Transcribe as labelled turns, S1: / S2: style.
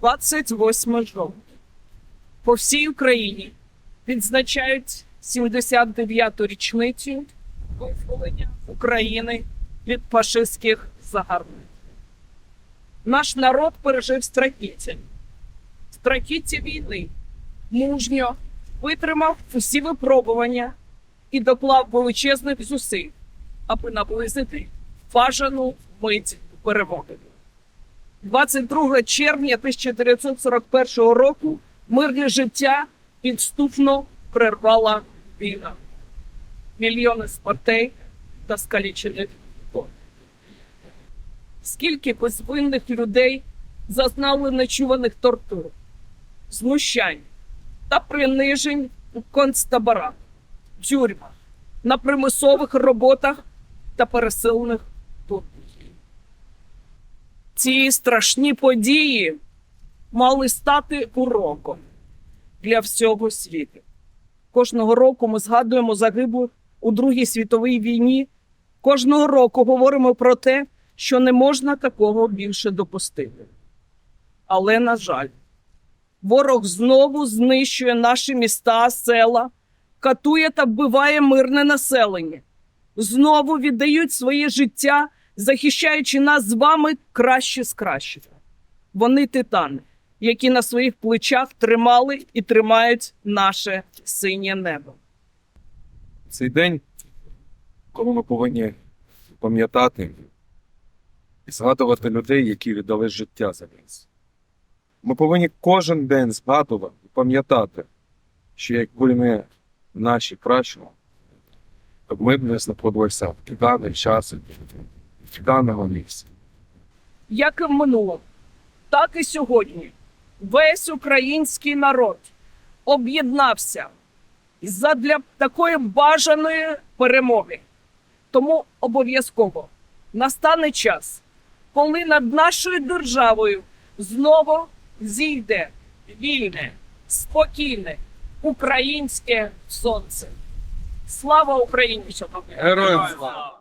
S1: 28 жовтня. По всій Україні відзначають 79-ту річницю визволення України від фашистських загарбників. Наш народ пережив страхіття. Страхіття війни мужньо витримав усі випробування і доклав величезних зусиль, аби наблизити бажану мить перемоги. 22 червня 1941 року мирне життя підступно прервала війна. Мільйони смертей та скалічених дітей. Скільки безвинних людей зазнали нечуваних тортур, знущань та принижень у концтаборах, тюрмах, на примусових роботах та переселених турків. Ці страшні події мали стати уроком для всього світу. Кожного року ми згадуємо загиблих у Другій світовій війні. Кожного року говоримо про те, що не можна такого більше допустити. Але, на жаль, ворог знову знищує наші міста, села, катує та вбиває мирне населення, знову віддають своє життя, захищаючи нас з вами краще з кращих. Вони титани, які на своїх плечах тримали і тримають наше синє небо.
S2: цей день, коли ми повинні пам'ятати і згадувати людей, які віддали життя за нас. Ми повинні кожен день згадувати і пам'ятати, що якби не наші пращури, то ми б не знаходилися в даний час, в даному місці.
S1: Як і в минулому, так і сьогодні весь український народ об'єднався задля такої бажаної перемоги. Тому обов'язково настане час, коли над нашою державою знову зійде вільне, спокійне українське сонце. Слава Україні! шановні!
S2: Героям слава!